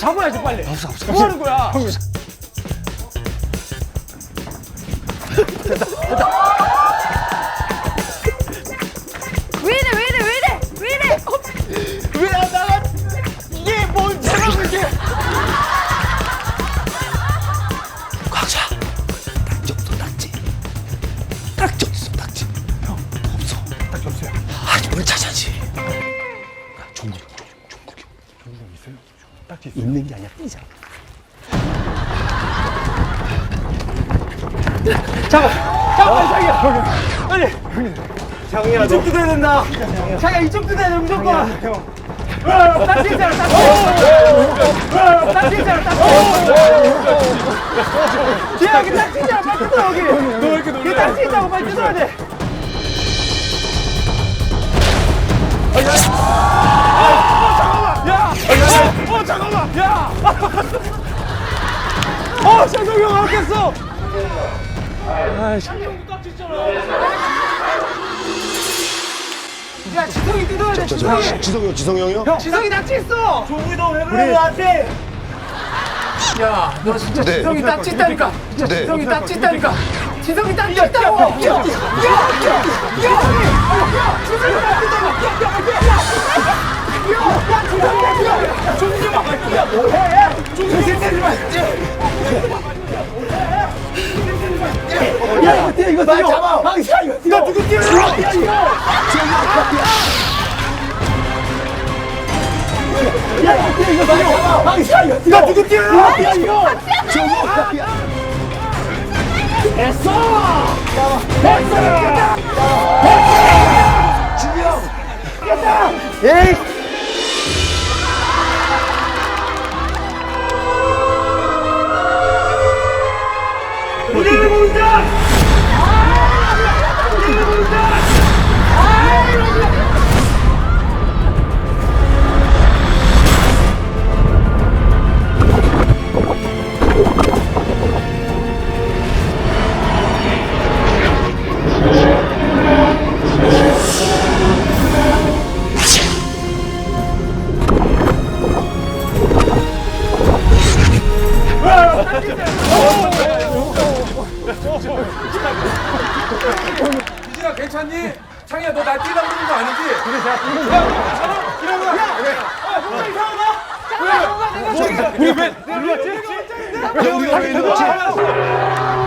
잡아야지 빨리. 뭐 하는 거야? 왜 이래 왜 이래 왜 이래 왜 이래 왜 나가? 이게 뭔 잘하고 이게? 딱지 없어 딱지 딱지 없어 딱지 형 없어 딱 없어요. 아니 뭘 찾아지 종국 종국 종국 있어요? 딱지 있어요. 있는 게 아니라 띠잖아 잠깐만 자기야. 빨리. 장이야. 이쪽 뜯어야 된다. 자기야 이쪽 뜯어야 돼 무조건. 딱지 있잖아. 딱지. 딱지 있잖아. 딱지. 야 여기 딱지 있잖아. 빨리 뜯어 여기. 너왜 이렇게 놀래? 딱지 있다고 빨리 뜯어야 돼. 어, 장동이 형 알겠어! 야, 지성이 뜯어야 돼, 지성이! 지성이 형 지성이 형이요? 형, 지성이 낙지 있어! 종우도 왜 그래, 나한테! 야, 너 진짜 네. 지성이 낙지 있다니까! 진짜 네. 지성이 낙지 있다니까! 지성이 있다고! 야, 야, 야, 야, 야, 야, 야! 야, 이거 뛰어, 이거 뛰어! 잡아! 방시야, 이거 뛰어! 누구 뛰어? 야, 이거! 야, 이거 뛰어, 이거 뛰어! 방시야, 이거 뛰어! 누구 뛰어? 야, 이거! 됐어! 됐어! 됐어! 지명! 됐다! 에이! 괜찮니? 창이야 너 날 뛰다 보는 거 아니지? 그래 제가 우리가 왜 이러지? 내가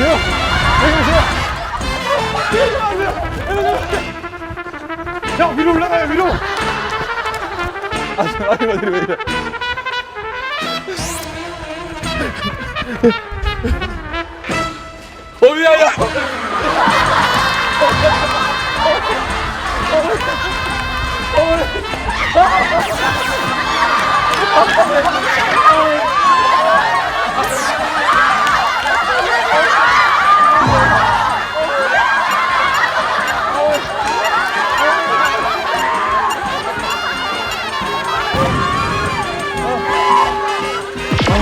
Yeah. 형 위로 올라가요 위로. 아, 아니 어디 왜 이래? 어 미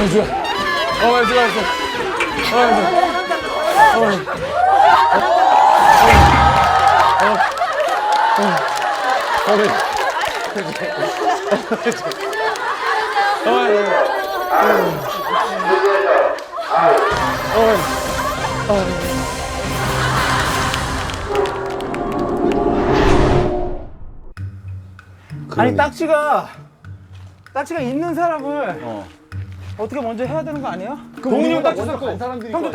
야야 어 좋아 어 좋아 좋아 어 좋아 아니 딱지가 딱지가 있는 사람을 어 떻게 먼저 해야 되는 거 아니야? 동훈이 형 딱 주셨고. 형도 딱